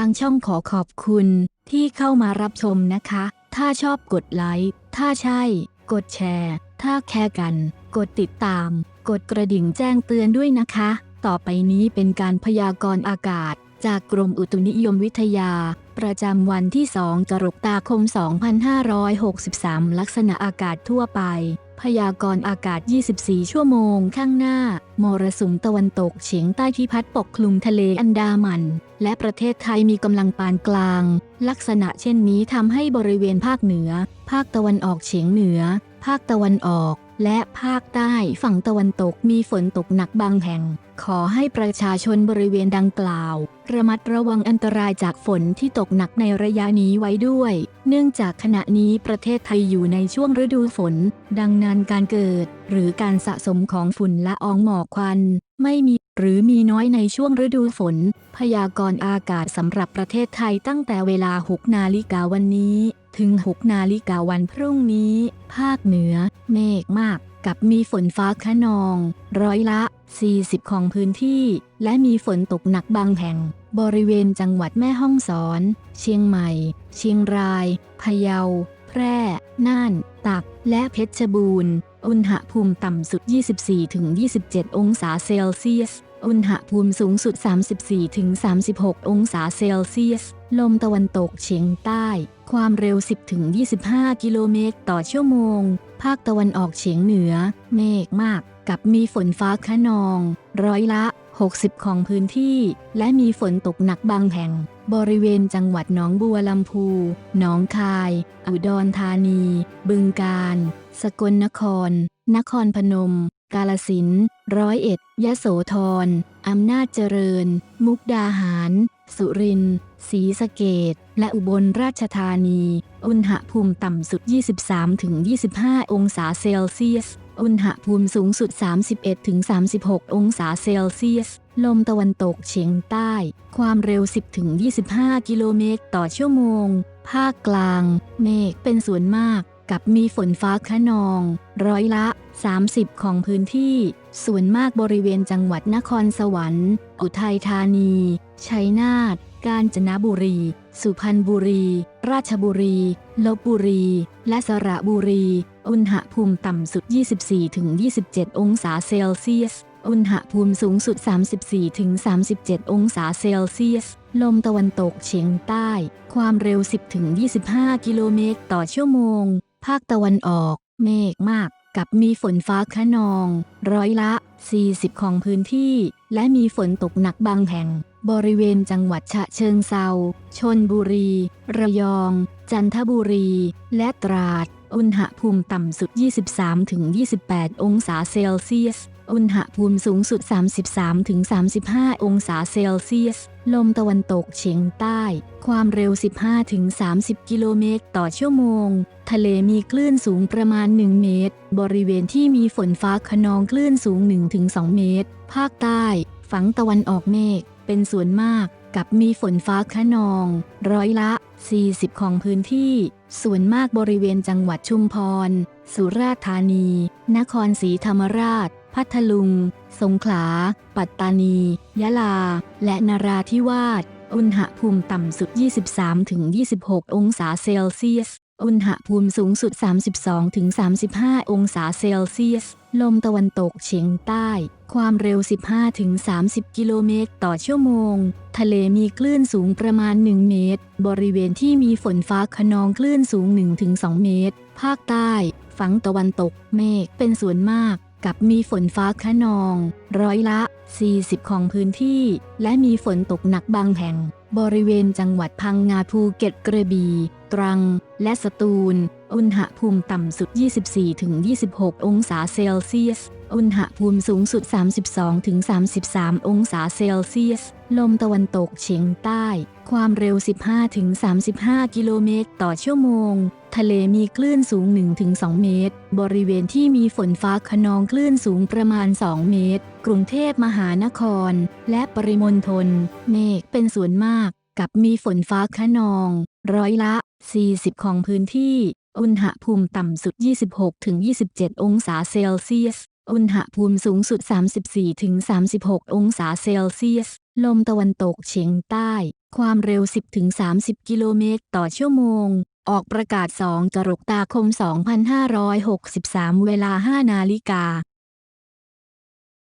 างช่องขอขอบคุณที่เข้ามารับชมนะคะ ถ้าชอบกดไลค์ ถ้าใช่ กดแชร์ ถ้าแคร์กัน กดติดตาม กดกระดิ่งแจ้งเตือนด้วยนะคะ ต่อไปนี้เป็นการพยากรณ์อากาศ จากกรมอุตุนิยมวิทยา ประจำวันที่ 2 กรกฎาคม 2563 ลักษณะอากาศทั่วไป พยากรณ์อากาศ 24 ชั่วโมง ข้างหน้า มรสุมตะวันตกเฉียงใต้ที่พัดปกคลุมทะเลอันดามัน และประเทศไทยมีกำลังปานกลาง ลักษณะเช่นนี้ทำให้บริเวณภาคเหนือ ภาคตะวันออกเฉียงเหนือ ภาคตะวันออก และภาคใต้ฝั่งตะวันตกมีฝนตกหนักบางแห่ง ขอให้ประชาชนบริเวณดังกล่าว ระมัดระวังอันตรายจากฝนที่ตกหนักในระยะนี้ไว้ด้วย เนื่องจากขณะนี้ประเทศไทยอยู่ในช่วงฤดูฝน ดังนั้นการเกิด หรือการสะสมของฝุ่นละอองหมอกควัน ไม่มี หรือมีน้อยในช่วงฤดูฝน พยากรณ์อากาศสำหรับประเทศไทยตั้งแต่เวลา 6 นาฬิกาวันนี้ ถึง 6 นาฬิกาวันพรุ่งนี้ ภาคเหนือ เมฆมาก กับมีฝนฟ้าคะนอง ร้อยละ 40 ของพื้นที่ และมีฝนตกหนักบางแห่ง บริเวณจังหวัดแม่ฮ่องสอน เชียงใหม่ เชียงราย พะเยา แพร่ น่าน ตาก และเพชรบูรณ์ อุณหภูมิต่ำสุด 24-27 องศาเซลเซียส อุณหภูมิสูงสุด 34-36 องศาเซลเซียส ลมตะวันตกเฉียงใต้ ความเร็ว 10-25 กิโลเมตรต่อชั่วโมง ภาคตะวันออกเฉียงเหนือ เมฆมาก กับมีฝนฟ้าคะนอง ร้อยละ 60 ของพื้นที่ และมีฝนตกหนักบางแห่ง บริเวณจังหวัดหนองบัวลำพู หนองคาย อุดรธานี บึงกาฬ สกลนคร นครพนม กาลสินธุ์ร้อยเอ็ด ยะโสธร อำนาจเจริญ มุกดาหาร สุรินทร์ศรีสะเกดและอุบลราชธานี อุณหภูมิต่ำสุด 23-25 องศาเซลเซียส อุณหภูมิสูงสุด 31-36 องศาเซลเซียส ลมตะวันตกเฉียงใต้ ความเร็ว 10-25 กิโลเมตรต่อชั่วโมง ภาคกลาง เมฆเป็นส่วนมาก กับมีฝนฟ้าคะนอง ร้อยละ 30 ของพื้นที่ ส่วนมากบริเวณจังหวัดนครสวรรค์ อุทัยธานี ชัยนาท กาญจนบุรี สุพรรณบุรี ราชบุรี ลบบุรี และสระบุรี อุณหภูมิต่ำสุด 24-27 องศาเซลเซียส อุณหภูมิสูงสุด 34-37 องศาเซลเซียส ลมตะวันตกเฉียงใต้ ความเร็ว 10-25 กิโลเมตรต่อชั่วโมง ภาคตะวันออก เมฆมากกับมีฝนฟ้าคะนอง ร้อยละ 40 ของพื้นที่ และมีฝนตกหนักบางแห่ง บริเวณจังหวัดฉะเชิงเซา ชนบุรี ระยอง จันทบุรี และตราด อุณหภูมิต่ำสุด 23-28 องศาเซลเซียส อุณหภูมิสูงสุด 33-35 องศาเซลเซียส ลมตะวันตกเฉียงใต้ ความเร็ว 15-30 กิโลเมตรต่อชั่วโมง ทะเลมีคลื่นสูงประมาณ 1 เมตร บริเวณที่มีฝนฟ้าคะนองคลื่นสูง 1-2 เมตร ภาคใต้ ฝั่งตะวันออกเมฆ เป็นส่วนมาก กับมีฝนฟ้าคะนอง ร้อยละ 40 ของพื้นที่ ส่วนมากบริเวณจังหวัดชุมพร สุราษฎร์ธานี นครศรีธรรมราช พัทลุง สงขลา ปัตตานี ยะลา และนราธิวาส อุณหภูมิต่ำสุด 23-26 องศาเซลเซียส อุณหภูมิสูงสุด 32-35 องศาเซลเซียส ลมตะวันตกเฉียงใต้ ความเร็ว 15-30 กิโลเมตรต่อชั่วโมง ทะเลมีคลื่นสูงประมาณ 1 เมตร บริเวณที่มีฝนฟ้าคะนองคลื่นสูง 1-2 เมตร ภาคใต้ ฝั่งตะวันตก เมฆเป็นส่วนมาก กับมีฝนฟ้าคะนอง ร้อยละ 40 ของพื้นที่ และมีฝนตกหนักบางแห่ง บริเวณจังหวัดพังงาภูเก็ตกระบี่ ตรัง และสตูล อุณหภูมิต่ำสุด 24-26 องศาเซลเซียส อุณหภูมิสูงสุด 32-33 องศาเซลเซียส ลมตะวันตกเฉียงใต้ ความเร็ว 15-35 กิโลเมตรต่อชั่วโมง ทะเลมีคลื่นสูง 1-2 เมตร บริเวณที่มีฝนฟ้าคะนองคลื่นสูงประมาณ 2 เมตร กรุงเทพมหานคร และปริมณฑล เมฆเป็นส่วนมาก กับมีฝนฟ้าคะนอง ร้อยละ 40 ของพื้นที่ อุณหภูมิต่ำสุด 26-27 องศาเซลเซียส อุณหภูมิสูงสุด 34-36 องศาเซลเซียส ลมตะวันตกเฉียงใต้ ความเร็ว 10-30 กิโลเมตรต่อชั่วโมง ออกประกาศ 2 กรกฎาคม 2563 เวลา 5 นาฬิกา